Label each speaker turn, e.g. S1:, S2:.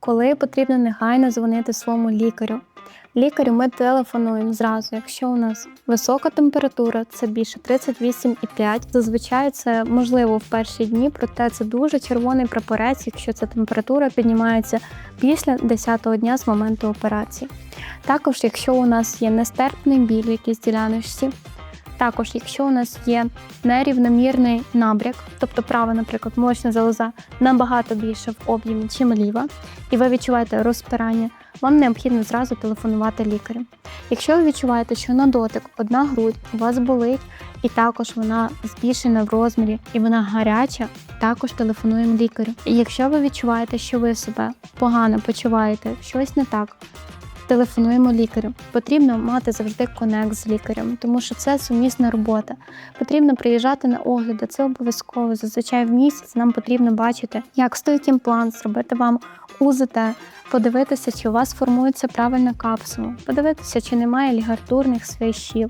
S1: Коли потрібно негайно дзвонити своєму лікарю. Лікарю ми телефонуємо зразу, якщо у нас висока температура, це більше 38,5. Зазвичай це можливо в перші дні, проте це дуже червоний прапорець, якщо ця температура піднімається після 10-го дня з моменту операції. Також, якщо у нас є нестерпний біль в якійсь діляночці, також, якщо у нас є нерівномірний набряк, тобто права, наприклад, молочна залоза набагато більше в об'ємі, чим ліва, і ви відчуваєте розпирання, вам необхідно зразу телефонувати лікарю. Якщо ви відчуваєте, що на дотик одна грудь у вас болить, і також вона збільшена в розмірі, і вона гаряча, також телефонуємо лікарю. І якщо ви відчуваєте, що ви себе погано почуваєте, щось не так, телефонуємо лікарю. Потрібно мати завжди конект з лікарем, тому що це сумісна робота. Потрібно приїжджати на огляди, це обов'язково. Зазвичай в місяць нам потрібно бачити, як стоїть імплант, зробити вам УЗТ, подивитися, чи у вас формується правильна капсула, подивитися, чи немає лігартурних свищів.